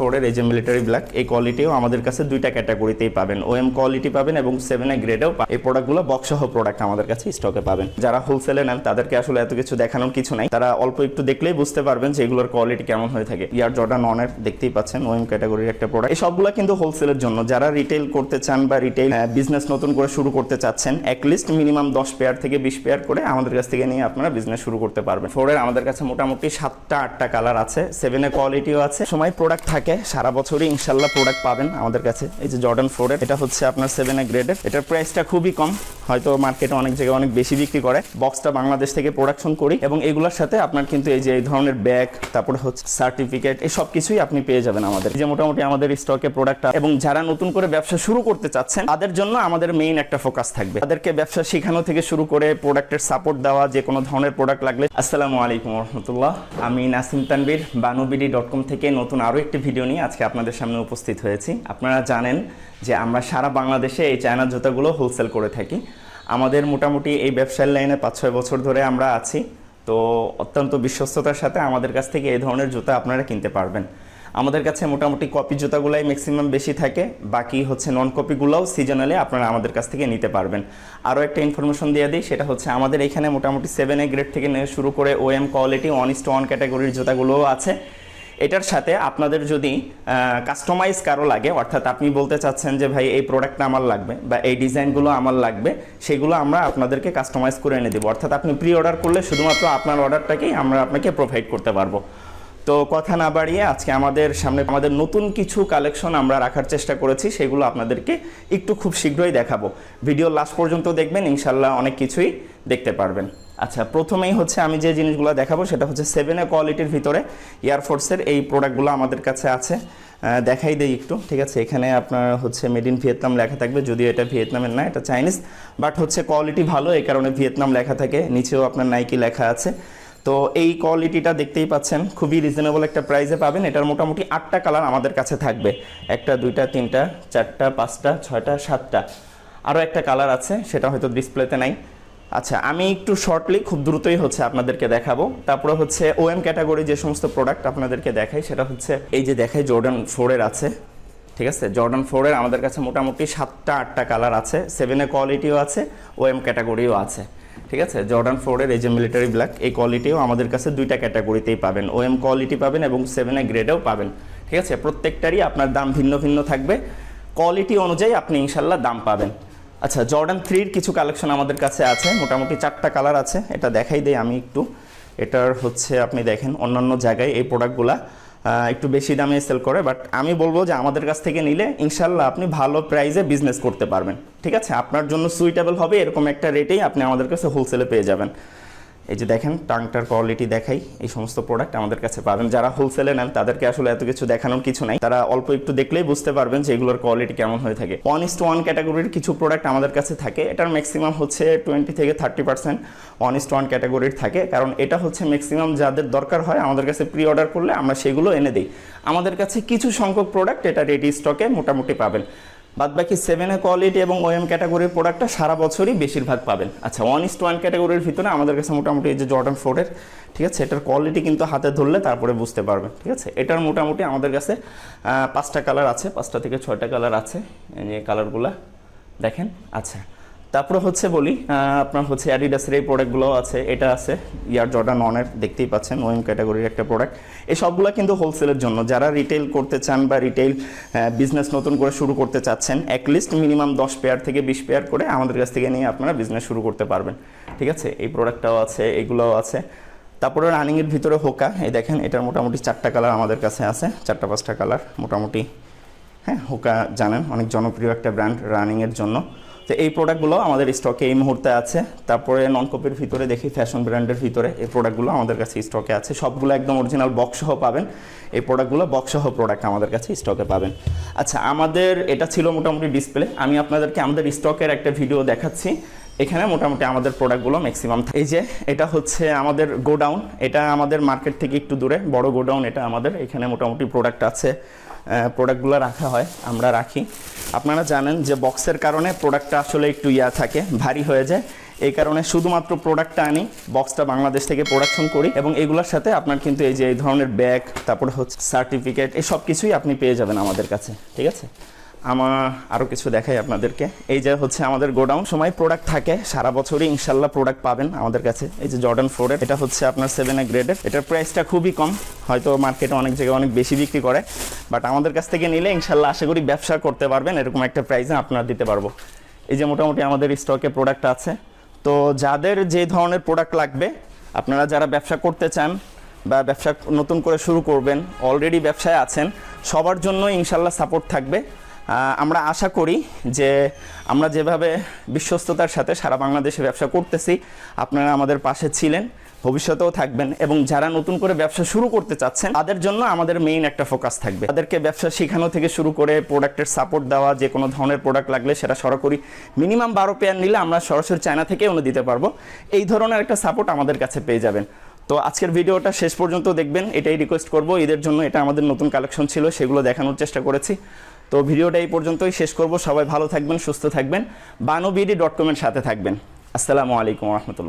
ফোরের এই যে মিলিটারি ব্ল্যাক, এই কোয়ালিটিও আমাদের কাছে দুইটা ক্যাটাগরিতেই পাবেন। ওএম কোয়ালিটি পাবেন এবং সেভেন এ গ্রেডেও এই প্রোডাক্টগুলো বক্সসহ প্রোডাক্ট আমাদের কাছে স্টকে পাবেন। যারা হোলসেলে নেন, তাদেরকে আসলে এত কিছু দেখানোর কিছু নাই। তারা অল্প একটু দেখলেই বুঝতে পারবেন যে এগুলোর কোয়ালিটি কেমন হয়ে থাকে। ইয়ার জর্ডান অনের দেখতেই পাচ্ছেন ওএম ক্যাটাগরির একটা প্রোডাক্ট এই সবগুলো কিন্তু হোলসেলের জন্য। যারা রিটেল করতে চান বা রিটেল বিজনেস নতুন করে শুরু করতে চাচ্ছেন অ্যাটলিস্ট মিনিমাম দশ পেয়ার থেকে বিশ পেয়ার করে আমাদের কাছ থেকে নিয়ে আপনারা বিজনেস শুরু করতে পারবেন। ফোরের আমাদের কাছে মোটামুটি সাতটা, আটটা কালার আছে। সেভেনের কোয়ালিটিও আছে। সময় প্রোডাক্ট থাকে সারা বছরই ইনশাল্লাহ প্রোডাক্ট পাবেন আমাদের কাছে। এই যে জর্ডান ফোরের এটা হচ্ছে আপনার সেভেন এ গ্রেডের এটার প্রাইসটা খুবই কম। হয়তো মার্কেটে অনেক জায়গায় অনেক বেশি বিক্রি করে। বক্সটা বাংলাদেশ থেকে প্রোডাকশন করি এবং এগুলোর সাথে আপনার কিন্তু এই যে, এই ধরনের ব্যাগ তারপরে হচ্ছে সার্টিফিকেট এই সব কিছুই আপনি পেয়ে যাবেন আমাদের। যে মোটামুটি আমাদের স্টকে প্রোডাক্ট এবং যারা নতুন করে ব্যবসা শুরু করতে চাচ্ছেন, তাদের জন্য আমাদের মেইন একটা ফোকাস থাকবে। তাদেরকে ব্যবসা শেখানো থেকে শুরু করে প্রোডাক্টের সাপোর্ট দেওয়া, যে কোনো ধরনের প্রোডাক্ট লাগলে। আসসালামু আলাইকুম রহমতুল্লাহ আমি নাসিম তানবির বানুবিডি ডট কম থেকে নতুন আরও একটি ভিডিও নিয়ে আজকে আপনাদের সামনে উপস্থিত হয়েছি। আপনারা জানেন যে আমরা সারা বাংলাদেশে এই চায়না জুতাগুলো হোলসেল করে থাকি। আমাদের মোটামুটি এই ব্যবসার লাইনে পাঁচ ছয় বছর ধরে আমরা আছি। তো অত্যন্ত বিশ্বস্ততার সাথে আমাদের কাছ থেকে এই ধরনের জুতা আপনারা কিনতে পারবেন। আমাদের কাছে মোটামুটি কপি জুতাগুলাই ম্যাক্সিমাম বেশি থাকে। বাকি হচ্ছে নন কপিগুলোও সিজনালে আপনারা আমাদের কাছ থেকে নিতে পারবেন। আরও একটা ইনফরমেশন দিয়ে দিই, সেটা হচ্ছে আমাদের এখানে মোটামুটি সেভেন এ গ্রেড থেকে শুরু করে OEM quality one is two one ক্যাটাগরির জুতাগুলোও আছে। এটার সাথে আপনাদের যদি কাস্টমাইজ কারও লাগে, অর্থাৎ আপনি বলতে চাচ্ছেন যে, ভাই, এই প্রোডাক্টটা আমার লাগবে বা এই ডিজাইনগুলো আমার লাগবে, সেগুলো আমরা আপনাদেরকে কাস্টমাইজ করে এনে দেবো। অর্থাৎ আপনি প্রি অর্ডার করলে শুধুমাত্র আপনার অর্ডারটাকেই আমরা আপনাকে প্রোভাইড করতে পারব। তো কথা না বাড়িয়ে আজকে আমাদের সামনে আমাদের নতুন কিছু কালেকশন আমরা রাখার চেষ্টা করেছি, সেগুলো আপনাদেরকে একটু খুব শীঘ্রই দেখাবো। ভিডিও লাস্ট পর্যন্ত দেখবেন ইনশাল্লাহ অনেক কিছুই দেখতে পারবেন। আচ্ছা প্রথমেই হচ্ছে আমি যে জিনিসগুলো দেখাবো সেটা হচ্ছে সেভেনের কোয়ালিটির ভিতরে এয়ারফোর্সের এই প্রোডাক্টগুলো আমাদের কাছে আছে। দেখাই দেই একটু, ঠিক আছে? এখানে আপনার হচ্ছে মেড ইন ভিয়েতনাম লেখা থাকবে, যদিও এটা ভিয়েতনামের না, এটা চাইনিজ বাট হচ্ছে কোয়ালিটি ভালো, এই কারণে ভিয়েতনাম লেখা থাকে, নিচেও আপনার নাইকি লেখা আছে। তো এই কোয়ালিটিটা দেখতেই পাচ্ছেন, খুবই রিজনেবল একটা প্রাইসে পাবেন, এটার মোটামুটি আটটা কালার আমাদের কাছে থাকবে। একটা, দুইটা, তিনটা, চারটা, পাঁচটা, ছয়টা, সাতটা। আরও একটা কালার আছে, সেটা হয়তো ডিসপ্লেতে নাই। আচ্ছা আমি একটু শর্টলি খুব দ্রুতই হচ্ছে আপনাদেরকে দেখাবো। তারপরে হচ্ছে ওএম ক্যাটাগরি যে সমস্ত প্রোডাক্ট আপনাদেরকে দেখাই, সেটা হচ্ছে এই যে দেখাই জর্ডান ফোরের আছে। ঠিক আছে? জর্ডান ফোরের আমাদের কাছে মোটামুটি সাতটা, আটটা কালার আছে। সেভেনের কোয়ালিটিও আছে ওএম ক্যাটাগরিও আছে। ঠিক আছে? জর্ডান ফোরের এই যে মিলিটারি ব্ল্যাক এই কোয়ালিটিও আমাদের কাছে দুইটা ক্যাটাগরিতেই পাবেন। ওএম কোয়ালিটি পাবেন এবং সেভেনের গ্রেডেও পাবেন। ঠিক আছে? প্রত্যেকটারই আপনার দাম ভিন্ন ভিন্ন থাকবে। কোয়ালিটি অনুযায়ী আপনি ইনশাল্লাহ দাম পাবেন। আচ্ছা জর্ডান থ্রির কিছু কালেকশন আমাদের কাছে আছে, মোটামুটি চারটা কালার আছে, এটা দেখাই দেই আমি একটু। এটার হচ্ছে আপনি দেখেন, অন্যান্য জায়গায় এই প্রোডাক্টগুলা একটু বেশি দামে সেল করে বাট আমি বলব যে আমাদের কাছ থেকে নিলে ইনশাল্লাহ আপনি ভালো প্রাইজে বিজনেস করতে পারবেন, ঠিক আছে? আপনার জন্য সুইটেবল হবে এরকম একটা রেটেই আপনি আমাদের কাছে হোলসেলে পেয়ে যাবেন। এই যে দেখেন, টাংটার কোয়ালিটি দেখাই এই সমস্ত প্রোডাক্ট আমাদের কাছে পাবেন। যারা হোলসেলে নেন, তাদেরকে আসলে এত কিছু দেখানোর কিছু নাই। তারা অল্প একটু দেখলেই বুঝতে পারবেন যে এগুলোর কোয়ালিটি কেমন হয়ে থাকে। ওয়ান ইস টু ওয়ান ক্যাটাগরির কিছু প্রোডাক্ট আমাদের কাছে থাকে। এটার ম্যাক্সিমাম হচ্ছে টোয়েন্টি থেকে thirty percent one is two one ক্যাটাগরির থাকে। কারণ এটা হচ্ছে ম্যাক্সিমাম যাদের দরকার হয়, আমাদের কাছে প্রি অর্ডার করলে আমরা সেগুলো এনে দিই। আমাদের কাছে কিছু সংখ্যক প্রোডাক্ট এটা রেডি স্টকে মোটামুটি পাবেন। বাদ বাকি সেভেন কোয়ালিটি এবং ওএম ক্যাটাগরির প্রোডাক্টটা সারা বছরই বেশিরভাগ পাবেন। আচ্ছা ওয়ান ইস্ট ওয়ান ক্যাটাগরির ভিতরে আমাদের কাছে মোটামুটি এই যে জর্ডান ফ্লোরের ঠিক আছে? এটার কোয়ালিটি কিন্তু হাতে ধরলে তারপরে বুঝতে পারবেন ঠিক আছে? এটার মোটামুটি আমাদের কাছে পাঁচটা কালার আছে, পাঁচটা থেকে ছয়টা কালার আছে। এই কালারগুলা দেখেন আচ্ছা। তারপরে হচ্ছে বলি আপনার হচ্ছে অ্যাডিডাসের এই প্রোডাক্টগুলো আছে, এটা আছে, ইয়ার জর্ডান অনের দেখতেই পাচ্ছেন, ওএম ক্যাটাগরির একটা প্রোডাক্ট এই সবগুলো কিন্তু হোলসেলের জন্য, যারা রিটেল করতে চান বা রিটেল বিজনেস নতুন করে শুরু করতে চাচ্ছেন অ্যাটলিস্ট মিনিমাম দশ পেয়ার থেকে বিশ পেয়ার করে আমাদের কাছ থেকে নিয়ে আপনারা বিজনেস শুরু করতে পারবেন। ঠিক আছে? এই প্রোডাক্টটাও আছে, এগুলোও আছে। তারপরে রানিংয়ের ভিতরে হোকা এই দেখেন এটার মোটামুটি চারটা কালার আমাদের কাছে আছে, চারটা পাঁচটা কালার মোটামুটি। হ্যাঁ হোকা জানেন, অনেক জনপ্রিয় একটা ব্র্যান্ড রানিংয়ের জন্য। তো এই প্রোডাক্টগুলো আমাদের স্টকে এই মুহূর্তে আছে। তারপরে নন কপির ভিতরে দেখি ফ্যাশন ব্র্যান্ডের ভিতরে এই প্রোডাক্টগুলো আমাদের কাছে স্টকে আছে। সবগুলো একদম অরিজিনাল বক্সসহ পাবেন। এই প্রোডাক্টগুলো বক্সসহ প্রোডাক্ট আমাদের কাছে স্টকে পাবেন। আচ্ছা আমাদের এটা ছিল মোটামুটি ডিসপ্লে আমি আপনাদেরকে আমাদের স্টকের একটা ভিডিও দেখাচ্ছি। এখানে মোটামুটি আমাদের প্রোডাক্টগুলো ম্যাক্সিমাম এই যে, এটা হচ্ছে আমাদের গোডাউন। এটা আমাদের মার্কেট থেকে একটু দূরে। বড় গোডাউন এটা আমাদের। এখানে মোটামুটি প্রোডাক্ট আছে। প্রোডাক্টগুলো রাখা হয়, আমরা রাখি। আপনারা জানেন যে বক্সের কারণে প্রোডাক্টটা আসলে একটু ইয়া থাকে, ভারী হয়ে যায়। এই কারণে শুধুমাত্র প্রোডাক্টটা আনি বক্সটা বাংলাদেশ থেকে প্রোডাকশন করি এবং এগুলোর সাথে আপনার কিন্তু এই যে, এই ধরনের ব্যাগ তারপরে হচ্ছে সার্টিফিকেট এই সব কিছুই আপনি পেয়ে যাবেন আমাদের কাছে, ঠিক আছে? আমার আরও কিছু দেখাই আপনাদেরকে। এই যে হচ্ছে আমাদের গোডাউন। সময় প্রোডাক্ট থাকে, সারা বছরই ইনশাল্লাহ প্রোডাক্ট পাবেন আমাদের কাছে। এই যে জর্ডান ফোরের এটা হচ্ছে আপনার সেভেন এ গ্রেডের এটার প্রাইসটা খুবই কম, হয়তো মার্কেটে অনেক জায়গায় অনেক বেশি বিক্রি করে। বাট আমাদের কাছ থেকে নিলে ইনশাল্লাহ আশা করি ব্যবসা করতে পারবেন, এরকম একটা প্রাইসে আপনার দিতে পারব। এই যে মোটামুটি আমাদের স্টকে প্রোডাক্ট আছে। তো যাদের যে ধরনের প্রোডাক্ট লাগবে, আপনারা যারা ব্যবসা করতে চান বা ব্যবসা নতুন করে শুরু করবেন অলরেডি ব্যবসায় আছেন, সবার জন্য ইনশাল্লাহ সাপোর্ট থাকবে। আমরা আশা করি যে আমরা যেভাবে বিশ্বস্ততার সাথে সারা বাংলাদেশে ব্যবসা করতেছি, আপনারা আমাদের পাশে ছিলেন, ভবিষ্যতেও থাকবেন এবং যারা নতুন করে ব্যবসা শুরু করতে চাচ্ছেন, তাদের জন্য আমাদের মেইন একটা ফোকাস থাকবে। তাদেরকে ব্যবসা শেখানো থেকে শুরু করে প্রোডাক্টের সাপোর্ট দেওয়া, যে কোনো ধরনের প্রোডাক্ট লাগলে সেটা সরাসরি মিনিমাম বারো পেয়ার নিলে আমরা সরাসরি চায়না থেকে অনু দিতে পারব। এই ধরনের একটা সাপোর্ট আমাদের কাছে পেয়ে যাবেন। তো আজকের ভিডিওটা শেষ পর্যন্ত দেখবেন, এটাই রিকোয়েস্ট করব। এদের জন্য এটা আমাদের নতুন কালেকশন ছিল, সেগুলো দেখানোর চেষ্টা করেছি। তো ভিডিওটা এই পর্যন্তই শেষ করব। সবাই ভালো থাকবেন, সুস্থ থাকবেন। বানোবিডি ডট কমের সাথে থাকবেন। আসসালামু আলাইকুম রহমতুল্লাহ।